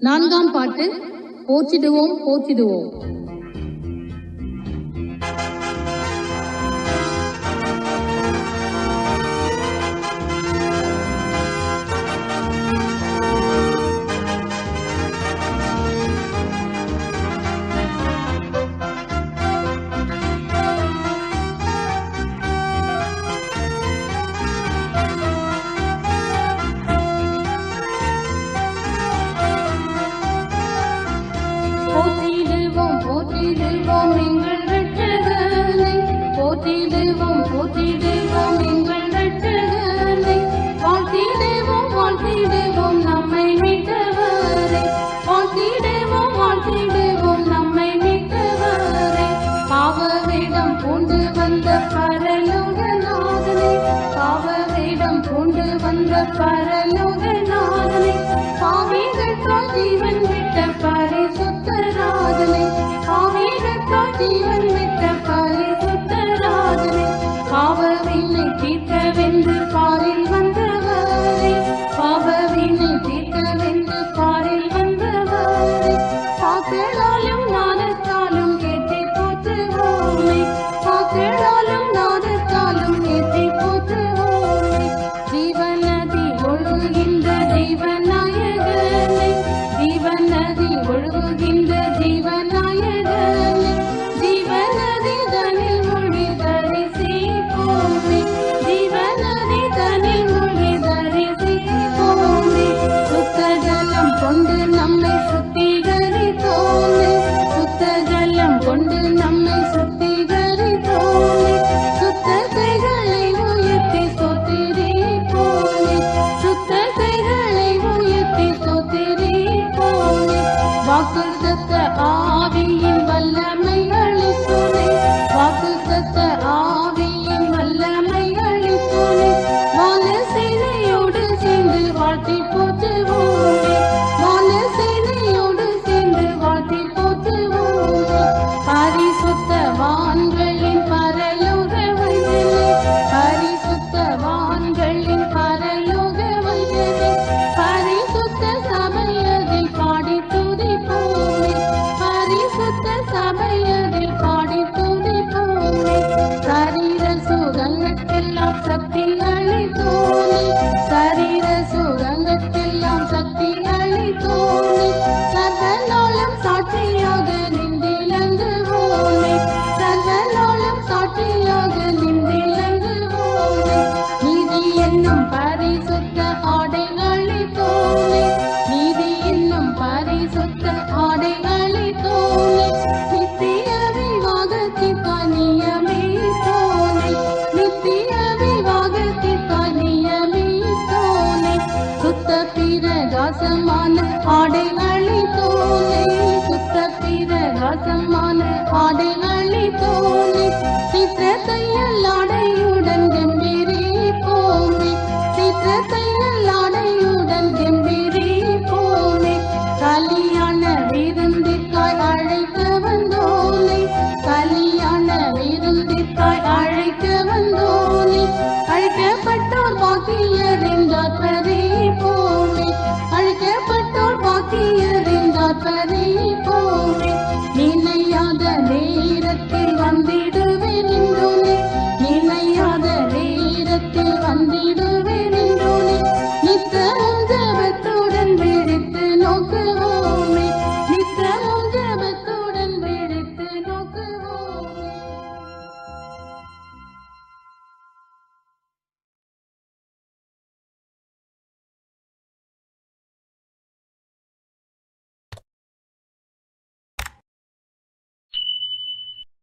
நான்காம் பாட்டு போற்றிடுவோம் போற்றிடுவோம். தெய்வம் போற்றி தெய்வம் எங்கள் தெய்வம் போற்றிடுவோம் போற்றிடுவோம் எங்கள் தெய்வம் வாழ்த்தி தெய்வம் நம்மை மீட்டவரை. வாழ்த்தி தெய்வம் நம்மை மீட்டவரை. பாவவேடம் பூண்டு வந்த பரலோக நாதனை பாவவேடம் பூண்டு வந்த பரலோக நாதனை பாவிகத்தால் ஜீவன் விட்ட பரிசுத்தராதனை பாவிகத்தால் ஜீவன் விட்ட பரிசுத்தராதனை பாவவினை தீர்க்கவென்று பாரில் வந்தவரை பாவவினை தீர்க்கவென்று ஆவியின் வல்லமை அளித்தோமே அழைக்கப்பட்டோர் பாக்கியர் என்றார் பறிப்போமே அழைக்கப்பட்டோர் பாக்கியர் என்றார் பறிப்போமே